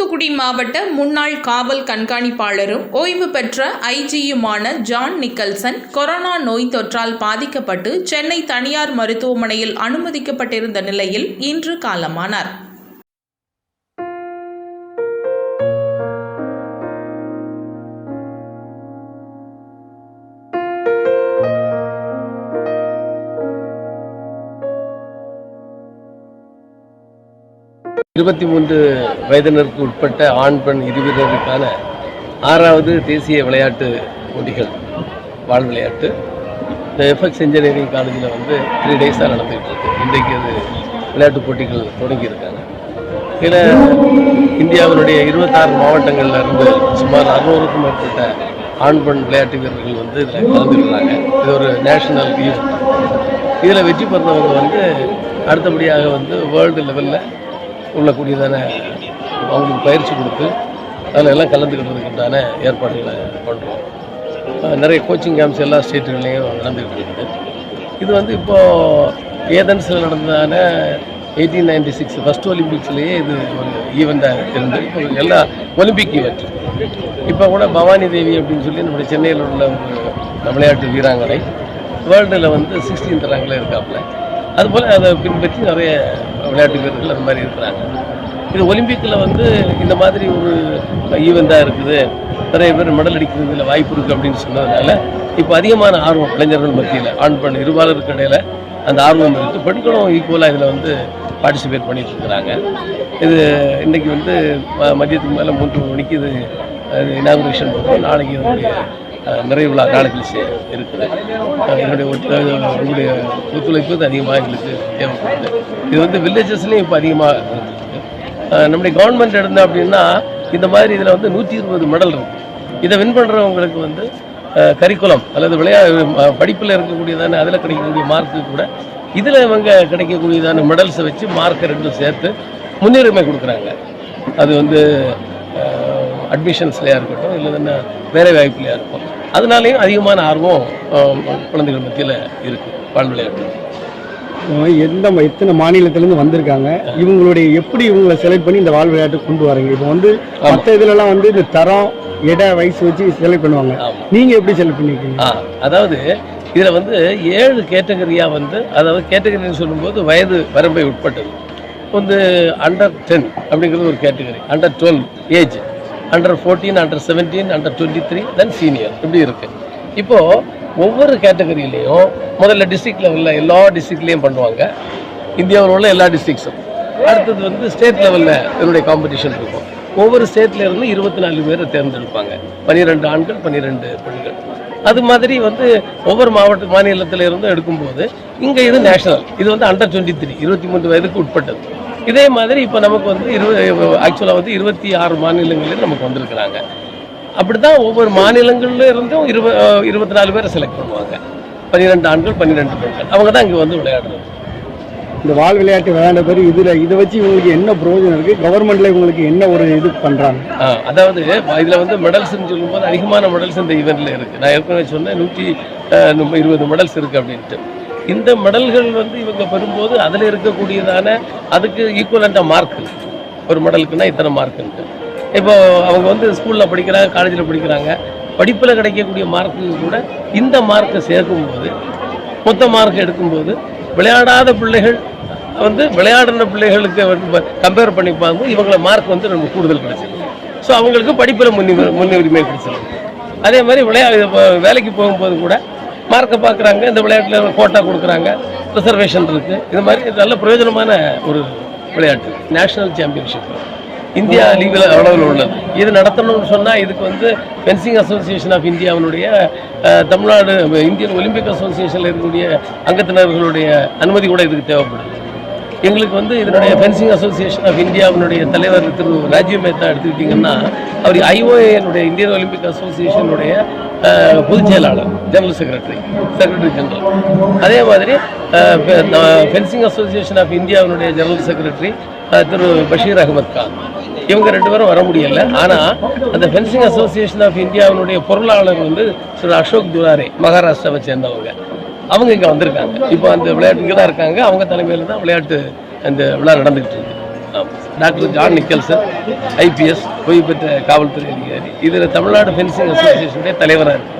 தூத்துக்குடி மாவட்ட முன்னாள் காவல் கண்காணிப்பாளரும் ஓய்வு பெற்ற ஐஜியுமான ஜான் நிக்கல்சன் கொரோனா நோய் தொற்றால் பாதிக்கப்பட்டு சென்னை தனியார் மருத்துவமனையில் அனுமதிக்கப்பட்டிருந்த நிலையில் இன்று காலமானார். இருபத்தி மூன்று வயதினருக்கு உட்பட்ட ஆண் பெண் இருவினருக்கான ஆறாவது தேசிய விளையாட்டு போட்டிகள் வாழ் விளையாட்டு. இந்த எஃப்எக்ஸ் இன்ஜினியரிங் காலேஜில் வந்து த்ரீ டேஸாக நடந்துகிட்டு இருக்கு இன்றைக்கு அது விளையாட்டு போட்டிகள் தொடங்கியிருக்காங்க. இதில் இந்தியாவினுடைய இருபத்தாறு மாவட்டங்களில் இருந்து சுமார் அறுநூறுக்கும் மேற்பட்ட ஆண் பெண் விளையாட்டு வீரர்கள் வந்து இதில் கலந்துருக்கிறாங்க இது ஒரு நேஷனல் ஈவெண்ட் இதில் வெற்றி பெறவங்க வந்து அடுத்தபடியாக வந்து வேர்ல்டு லெவலில் உள்ளக்கூடியதான அவங்களுக்கு பயிற்சி கொடுத்து அதில் எல்லாம் கலந்துக்கிட்டதுக்குண்டான ஏற்பாடுகளை பண்ணுறோம் நிறைய கோச்சிங் கேம்ப்ஸ் எல்லா ஸ்டேட்டுகள்லேயும் நடந்துக்கிட்டு இருக்குது இது வந்து இப்போது ஏதன்ஸில் நடந்ததான எயிட்டீன் நைன்டி சிக்ஸ் ஃபஸ்ட் ஒலிம்பிக்ஸ்லேயே இது ஒரு ஈவெண்ட்டாக இருந்தது இப்போ எல்லா ஒலிம்பிக் ஈவெண்ட் இப்போ கூட பவானி தேவி அப்படின்னு சொல்லி நம்முடைய சென்னையில் உள்ள ஒரு விளையாட்டு வீராங்கனை வேர்ல்டில் வந்து சிக்ஸ்டீன்த் ரேங்கில் இருக்காப்புல. அதுபோல் அதை பின்பற்றி நிறைய விளையாட்டு வீரர்கள் அந்த மாதிரி இருக்கிறாங்க. இது ஒலிம்பிக்கில் வந்து இந்த மாதிரி ஒரு ஈவெண்ட்டாக இருக்குது. நிறைய பேர் மெடல் அடிக்கிறதுல வாய்ப்பு இருக்குது அப்படின்னு சொன்னதுனால இப்போ அதிகமான ஆர்வம் இளைஞர்கள் மத்தியில் ஆண் பெண் இருபாலருக்கு இடையில் அந்த ஆர்வம் இருக்குது பெண்களும் ஈக்குவலாக இதில் வந்து பார்ட்டிசிபேட் பண்ணிட்டு இருக்கிறாங்க. இது இன்னைக்கு வந்து ம- மதியத்துக்கு மேலே மூன்று மணிக்கு இது இனாகுரேஷன் பண்ணுறோம் நாளைக்கு இதனுடைய நிறைவு விழா நாளைக்கு இருக்குது. என்னுடைய உங்களுடைய ஒத்துழைப்பு வந்து அதிகமாக எங்களுக்கு தேவைப்படுது. இது வந்து வில்லேஜஸ்லேயும் இப்போ அதிகமாக இருந்துருக்கு நம்முடைய கவர்மெண்ட் எடுத்தோம் அப்படின்னா இந்த மாதிரி இதில் வந்து நூற்றி இருபது மெடல் இருக்கு. இதை வின் பண்ணுறவங்களுக்கு வந்து கரிக்குலம் அல்லது விளையா படிப்பில் இருக்கக்கூடியதான அதில் கிடைக்கக்கூடிய மார்க்கு கூட இதில் இவங்க கிடைக்கக்கூடியதான மெடல்ஸை வச்சு மார்க்கை ரெண்டும் சேர்த்து முன்னுரிமை கொடுக்குறாங்க. அது வந்து அட்மிஷன்ஸ்லையாக இருக்கட்டும் இல்லைன்னா வேலை வாய்ப்புலையாக இருக்கும் அதனாலேயும் அதிகமான ஆர்வம் குழந்தைகள் மத்தியில் இருக்குது வாழ் விளையாட்டு எந்த எத்தனை மாநிலத்திலேருந்து வந்திருக்காங்க இவங்களுடைய எப்படி இவங்களை செலக்ட் பண்ணி இந்த வாழ் விளையாட்டு கொண்டு வரீங்க? இப்போ வந்து மற்ற இதுலலாம் வந்து இந்த தரம் எடை வயசு வச்சு செலக்ட் பண்ணுவாங்க. ஆமாம் நீங்க எப்படி செலக்ட் பண்ணிருக்கீங்க? ஆ அதாவது இதில் வந்து ஏழு கேட்டகரியாக வந்து அதாவது கேட்டகரின்னு சொல்லும்போது வயது வரம்பை உட்பட்டது. வந்து அண்டர் டென் அப்படிங்கிறது ஒரு category under twelve age under fourteen under seventeen under twenty three then senior இப்படி இருக்குது இப்போது ஒவ்வொரு கேட்டகரியிலையும் முதல்ல டிஸ்ட்ரிக்ட் லெவலில் எல்லா டிஸ்ட்ரிக்ட்லேயும் பண்ணுவாங்க. இந்தியாவில் உள்ள எல்லா டிஸ்ட்ரிக்ஸும் அடுத்தது வந்து ஸ்டேட் லெவலில் இதனுடைய காம்படிஷன் இருக்கும். ஒவ்வொரு ஸ்டேட்ல இருந்து இருபத்தி நாலு பேரை தேர்ந்தெடுப்பாங்க. பன்னிரெண்டு ஆண்கள் பன்னிரெண்டு பெண்கள். அது மாதிரி வந்து ஒவ்வொரு மாவட்ட மாநிலத்தில் இருந்தும் எடுக்கும்போது இங்கே இது நேஷனல் இது வந்து அண்டர் டுவெண்ட்டி த்ரீ இருபத்தி மூன்று வயதுக்கு உட்பட்டது. இதே மாதிரி இப்போ நமக்கு வந்து இருபது ஆக்சுவலாக வந்து இருபத்தி ஆறு மாநிலங்களில் நமக்கு வந்திருக்கிறாங்க. அப்படிதான் ஒவ்வொரு மாநிலங்கள்ல இருந்தும் இருப இருபத்தி நாலு பேரை செலக்ட் பண்ணுவாங்க. பன்னிரெண்டு ஆண்கள் பன்னிரெண்டு பெண்கள். அவங்க தான் இங்கே வந்து விளையாடுறது. இந்த வாழ் விளையாட்டு விளையாண்ட பேர் இதுல இதை வச்சு இவங்களுக்கு என்ன பிரயோஜனம் இருக்கு? கவர்மெண்ட்ல இவங்களுக்கு என்ன ஒரு இது பண்றாங்க? ஆ, அதாவது இதில் வந்து மெடல்ஸ்னு சொல்லும்போது அதிகமான மெடல்ஸ் இந்த ஈவெண்ட்டில் இருக்குது நான் ஏற்கனவே சொன்னேன் நூற்றி இருபது மெடல்ஸ் இருக்குது அப்படின்ட்டு. இந்த மெடல்கள் வந்து இவங்க பெறும்போது அதில் இருக்கக்கூடியதான அதுக்கு ஈக்குவலண்ட்டாக மார்க் ஒரு மெடலுக்குன்னா இத்தனை மார்க்குன்ட்டு இப்போ அவங்க வந்து ஸ்கூலில் படிக்கிறாங்க காலேஜில் படிக்கிறாங்க. படிப்பில் கிடைக்கக்கூடிய மார்க்கு கூட இந்த மார்க்கை சேர்க்கும்போது மொத்த மார்க் எடுக்கும்போது விளையாடாத பிள்ளைகள் வந்து விளையாடின பிள்ளைகளுக்கு வந்து கம்பேர் பண்ணி பார்க்கும்போது இவங்களை மார்க் வந்து நமக்கு கூடுதல் கிடைச்சிருக்கு. ஸோ அவங்களுக்கு படிப்பில் முன்னுரிமை முன்னுரிமை கிடைச்சிருக்கு அதே மாதிரி விளையா வேலைக்கு போகும்போது கூட மார்க்கை பார்க்குறாங்க இந்த விளையாட்டில் கோட்டா கொடுக்குறாங்க ரிசர்வேஷன் இருக்குது இது மாதிரி நல்ல பிரயோஜனமான ஒரு விளையாட்டு. நேஷனல் சாம்பியன்ஷிப் இந்தியா லீவில் அளவில் உள்ளது. இது நடத்தணும்னு சொன்னால் இதுக்கு வந்து ஃபென்சிங் அசோசியேஷன் ஆஃப் இந்தியாவினுடைய தமிழ்நாடு இந்தியன் ஒலிம்பிக் அசோசியேஷனில் இருக்கக்கூடிய அங்கத்தினர்களுடைய அனுமதி கூட இதுக்கு தேவைப்படுது. எங்களுக்கு வந்து இதனுடைய ஃபென்சிங் அசோசியேஷன் ஆஃப் இந்தியாவினுடைய தலைவர் திரு ராஜீவ் மேத்தா எடுத்துக்கிட்டிங்கன்னா அவர் ஐஓஏனுடைய இந்தியன் ஒலிம்பிக் அசோசியேஷனுடைய பொதுச் செயலாளர் ஜெனரல் செக்ரட்டரி செக்ரட்டரி ஜெனரல் அதே மாதிரி ஃபென்சிங் அசோசியேஷன் ஆஃப் இந்தியாவினுடைய ஜெனரல் செக்ரட்டரி திரு பஷீர் அகமத் கான். இவங்க ரெண்டு பேரும் வர முடியல. ஆனால் அந்த ஃபென்சிங் அசோசியேஷன் ஆஃப் இந்தியாவினுடைய பொருளாளர் வந்து திரு அசோக் துலாரே மகாராஷ்டிராவை சேர்ந்தவங்க. அவங்க இங்கே வந்திருக்காங்க. இப்போ அந்த விளையாட்டு இங்கே தான் இருக்காங்க. அவங்க தலைமையில் தான் விளையாட்டு அந்த விழா நடந்துகிட்டு இருக்கு. டாக்டர் ஜான் நிக்கல்சன் ஐபிஎஸ் ஓய்வு பெற்ற காவல்துறை அதிகாரி. இதில் தமிழ்நாடு ஃபென்சிங் அசோசியேஷனுடைய தலைவராக இருக்கு